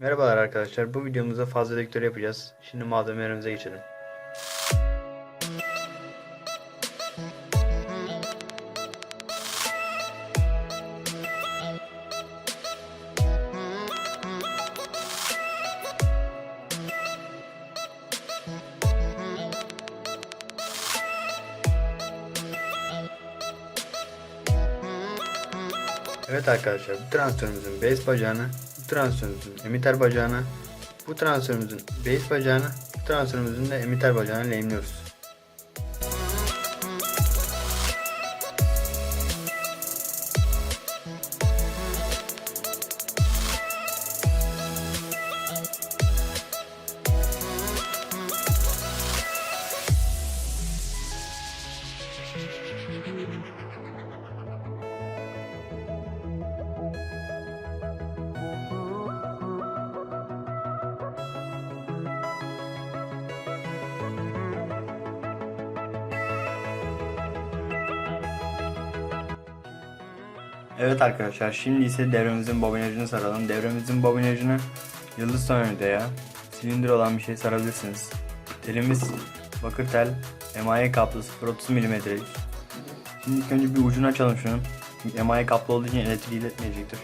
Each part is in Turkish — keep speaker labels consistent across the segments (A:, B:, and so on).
A: Merhabalar arkadaşlar. Bu videomuzda fazla vektör yapacağız. Şimdi malzemelerimize geçelim. Evet arkadaşlar bu transistörümüzün base bacağını, bu transistörümüzün emitter bacağını, bu transistörümüzün base bacağını, bu transistörümüzün de emitter bacağını lehimliyoruz. Evet arkadaşlar şimdi ise devremizin bobinajını saralım. Devremizin bobinajını yıldız tornavidaya silindir olan bir şey sarabilirsiniz. Telimiz bakır tel emaye kaplı 0.30 mm'lik. Şimdi ilk önce bir ucunu açalım şunun. Emaye kaplı olduğu için elektriği iletmeyecektir.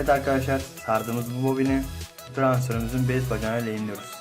A: Evet arkadaşlar sardığımız bu bobini bu transistörümüzün base bacağına lehimliyoruz.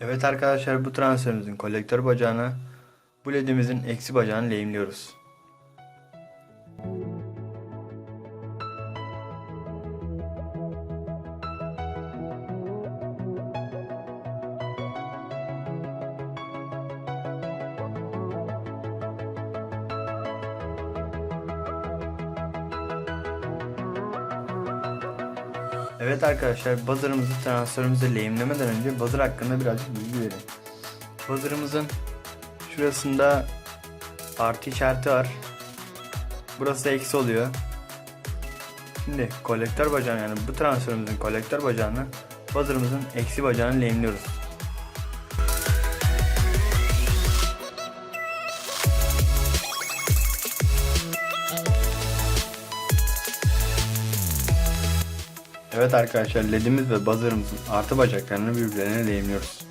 A: Evet arkadaşlar bu transistörümüzün kolektör bacağını bu ledimizin eksi bacağını lehimliyoruz. Evet arkadaşlar buzzer'ımızı transistörümüze lehimlemeden önce buzzer hakkında birazcık bilgi verelim. Buzzer'ımızın şurasında artı işareti var. Burası da eksi oluyor. Şimdi kolektör bacağını yani bu transistörümüzün kolektör bacağını buzzer'ımızın eksi bacağını lehimliyoruz. Evet arkadaşlar ledimiz ve buzzer'ımızın artı bacaklarını birbirlerine lehimliyoruz.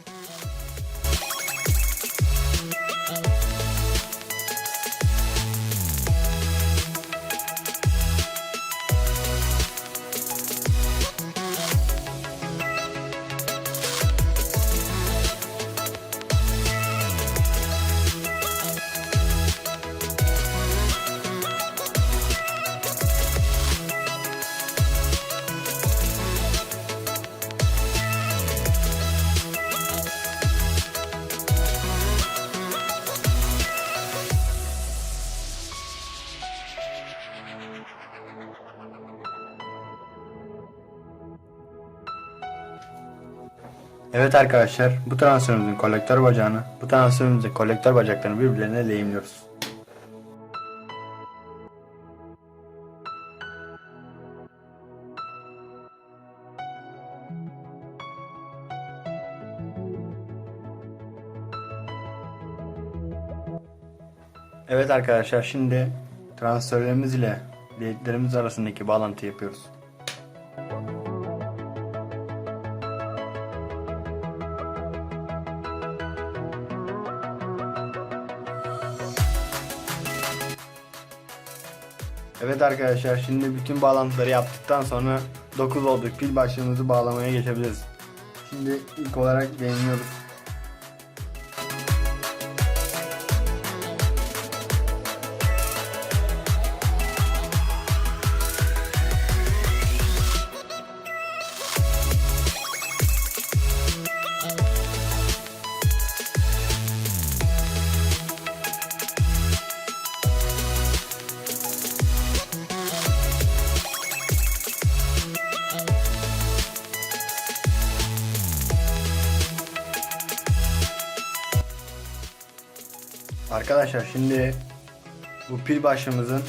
A: Evet arkadaşlar bu transistörümüzün kolektör bacağını bu transistörümüzün kolektör bacaklarını birbirlerine lehimliyoruz. Evet arkadaşlar şimdi transistörlerimiz ile ledlerimiz arasındaki bağlantı yapıyoruz. Evet arkadaşlar şimdi bütün bağlantıları yaptıktan sonra 9 olduk. Pil başlığımızı bağlamaya geçebiliriz. Şimdi ilk olarak yayınlıyoruz. Arkadaşlar şimdi bu pil başlığımızın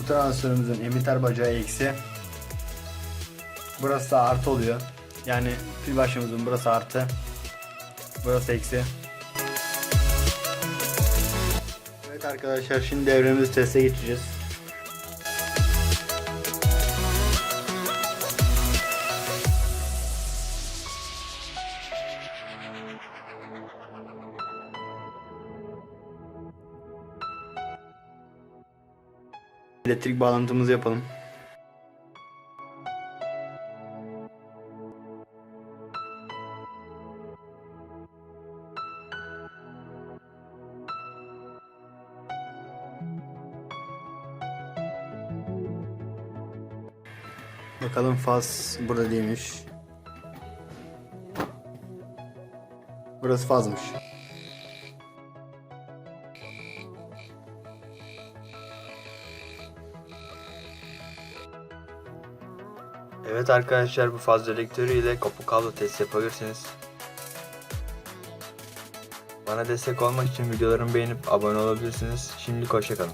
A: bu transistörümüzün emitter bacağı eksi burası da artı oluyor. Yani pil başlığımızın burası artı burası eksi. Evet arkadaşlar şimdi devremizi teste geçeceğiz. Elektrik bağlantımızı yapalım. Bakalım faz burada değilmiş. Burası fazmış. Evet arkadaşlar bu faz dedektörü ile kopuk kablo test yapabilirsiniz. Bana destek olmak için videolarımı beğenip abone olabilirsiniz. Şimdilik hoşçakalın.